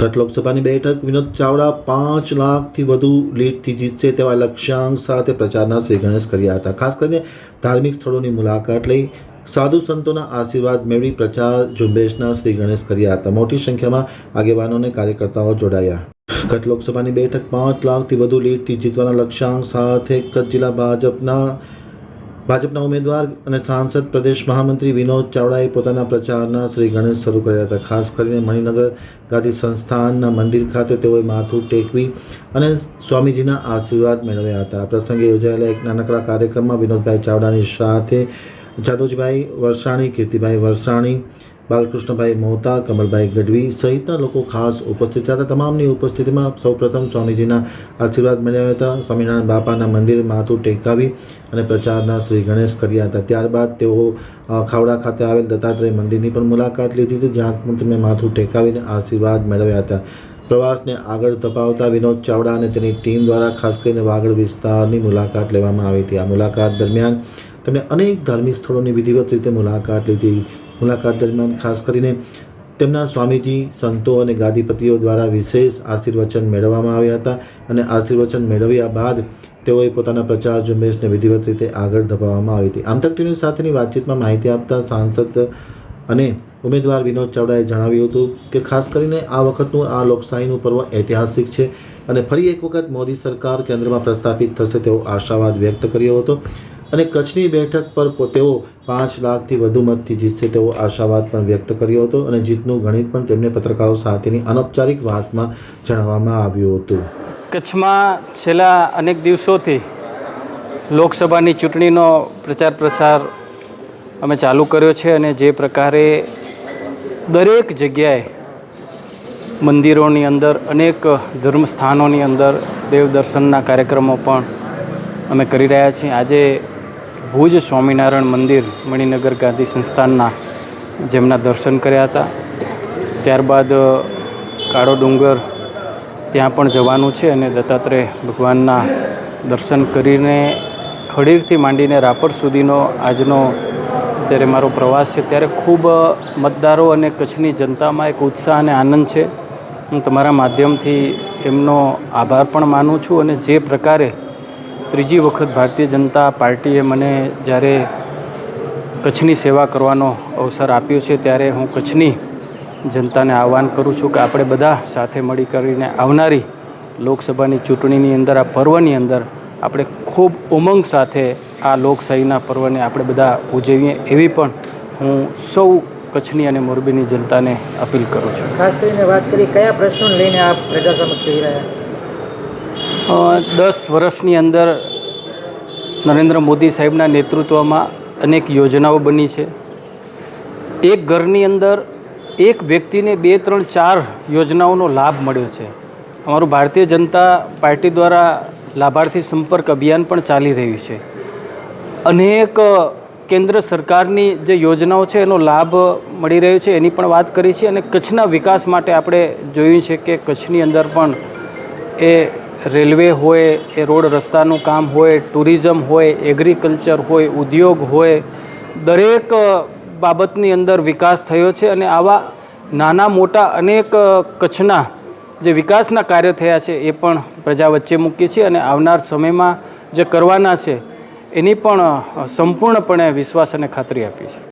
ગત લોકસભાની બેઠક વિનોદ ચાવડા પાંચ લાખથી વધુ લીડથી જીતશે તેવા લક્ષ્યાંક સાથે પ્રચારના શ્રી ગણેશ કર્યા હતા. ખાસ કરીને ધાર્મિક સ્થળોની મુલાકાત લઈ સાધુ સંતોના આશીર્વાદ મેળવી પ્રચાર ઝુંબેશના શ્રી ગણેશ કર્યા હતા. મોટી સંખ્યામાં આગેવાનો અને કાર્યકર્તાઓ જોડાયા. ગત લોકસભાની બેઠક પાંચ લાખથી વધુ લીડથી જીતવાના લક્ષ્યાંક સાથે કચ્છ જિલ્લા ભાજપના ભાજપના ઉમેદવાર અને સાંસદ પ્રદેશ મહામંત્રી વિનોદ ચાવડાએ પોતાના પ્રચારના શ્રી ગણેશ શરૂ કર્યા હતા. ખાસ કરીને મણિનગર ગાંધી સંસ્થાનના મંદિર ખાતે તેઓએ માથું ટેકવી અને સ્વામીજીના આશીર્વાદ મેળવ્યા હતા. આ પ્રસંગે યોજાયેલા એક નાનકડા કાર્યક્રમમાં વિનોદભાઈ ચાવડાની સાથે જાદવજીભાઈ વરસાણી, કીર્તિભાઈ વરસાણી બાલકૃષ્ણભાઈ મોતા કમલભાઈ ગઢવી સહિતના લોકો ખાસ ઉપસ્થિત હતા. તમામની ઉપસ્થિતિમાં સૌપ્રથમ સ્વામીજીના આશીર્વાદ મેળવ્યા હતા. સ્વામિનારાયણ બાપાના મંદિર માથું ટેકાવી અને પ્રચારના શ્રી ગણેશ કર્યા હતા. ત્યારબાદ તેઓ ખાવડા ખાતે આવેલ દત્તાત્રેય મંદિરની પણ મુલાકાત લીધી હતી. જ્યાં તેમણે માથું ટેકાવીને આશીર્વાદ મેળવ્યા હતા. પ્રવાસને આગળ ધપાવતા વિનોદ ચાવડા અને તેની ટીમ દ્વારા ખાસ કરીને વાગડ વિસ્તારની મુલાકાત લેવામાં આવી હતી. આ મુલાકાત દરમિયાન તેમણે અનેક ધાર્મિક સ્થળોની વિધિવત રીતે મુલાકાત લીધી મુલાકાત દરમિયાન ખાસ કરીને તેમના સ્વામીજી, સંતો અને ગાદીપતિઓ દ્વારા વિશેષ આશીર્વચન મેળવવામાં આવ્યા હતા અને આશીર્વચન મેળવ્યા બાદ તેઓએ પોતાના પ્રચાર ઝુંબેશને વિધિવત રીતે આગળ ધપાવવામાં આવી હતી. આમતક ટીવી સાથેની વાતચીતમાં માહિતી આપતા સાંસદ અને ઉમેદવાર વિનોદ ચાવડાએ જણાવ્યું હતું કે ખાસ કરીને આ વખતનું આ લોકશાહીનું પર્વ ઐતિહાસિક છે અને ફરી એક વખત મોદી સરકાર કેન્દ્રમાં પ્રસ્થાપિત થશે તેવો આશાવાદ વ્યક્ત કર્યો હતો. અને કચ્છની બેઠક પર તેઓ પાંચ લાખથી વધુ મતથી જીતશે તેવો આશાવાદ પણ વ્યક્ત કર્યો હતો અને જીતનું ગણિત પણ તેમને પત્રકારો સાથેની અનૌપચારિક વાતમાં જણાવવામાં આવ્યું હતું. કચ્છમાં છેલ્લા અનેક દિવસોથી લોકસભાની ચૂંટણીનો પ્રચાર પ્રસાર અમે ચાલુ કર્યો છે અને જે પ્રકારે દરેક જગ્યાએ મંદિરોની અંદર, અનેક ધર્મસ્થાનોની અંદર દેવદર્શનના કાર્યક્રમો પણ અમે કરી રહ્યા છીએ. આજે ભુજ સ્વામિનારાયણ મંદિર મણિનગર ગાંધી સંસ્થાનના જેમના દર્શન કર્યા હતા. ત્યારબાદ કાળો ડુંગર ત્યાં પણ જવાનું છે અને દત્તાત્રેય ભગવાનના દર્શન કરીને ખડીરથી માંડીને રાપર સુધીનો આજનો જ્યારે મારો પ્રવાસ છે ત્યારે ખૂબ મતદારો અને કચ્છની જનતામાં એક ઉત્સાહ અને આનંદ છે. હું તમારા માધ્યમથી એમનો આભાર પણ માનું છું અને જે પ્રકારે ત્રીજી વખત ભારતીય જનતા પાર્ટીએ મને જ્યારે કચ્છની સેવા કરવાનો અવસર આપ્યો છે, ત્યારે હું કચ્છની જનતાને આહ્વાન કરું છું કે આપણે બધા સાથે મળી કરીને આવનારી લોકસભાની ચૂંટણીની અંદર, આ પર્વની અંદર આપણે ખૂબ ઉમંગ સાથે આ લોકશાહીના પર્વને આપણે બધા ઉજવીએ એવી પણ હું સૌ કચ્છની અને મોરબીની જનતાને અપીલ કરું છું. ખાસ કરીને વાત કરી, કયા પ્રશ્નો લઈને આપ પ્રજા સમક્ષ રહ્યા દસ વર્ષની અંદર નરેન્દ્ર મોદી સાહેબના નેતૃત્વમાં અનેક યોજનાઓ બની છે. એક ઘરની અંદર એક વ્યક્તિને બે, ત્રણ, ચાર યોજનાઓનો લાભ મળ્યો છે. અમારું ભારતીય જનતા પાર્ટી દ્વારા લાભાર્થી સંપર્ક અભિયાન પણ ચાલી રહ્યું છે. અનેક કેન્દ્ર સરકારની જે યોજનાઓ છે, એનો લાભ મળી રહ્યો છે, એની પણ વાત કરી છે અને કચ્છના વિકાસ માટે આપણે જોયું છે કે કચ્છની અંદર પણ એ રેલવે હોય, એ રોડ રસ્તાનું કામ હોય, ટુરિઝમ હોય, એગ્રીકલ્ચર હોય, ઉદ્યોગ હોય, દરેક બાબતની અંદર વિકાસ થયો છે અને આવા નાના, મોટા અનેક કચ્છના જે વિકાસના કાર્ય થયા છે એ પણ પ્રજા વચ્ચે મૂકીએ છીએ અને આવનાર સમયમાં જે કરવાના છે એની પણ સંપૂર્ણપણે વિશ્વાસ અને ખાતરી આપી છે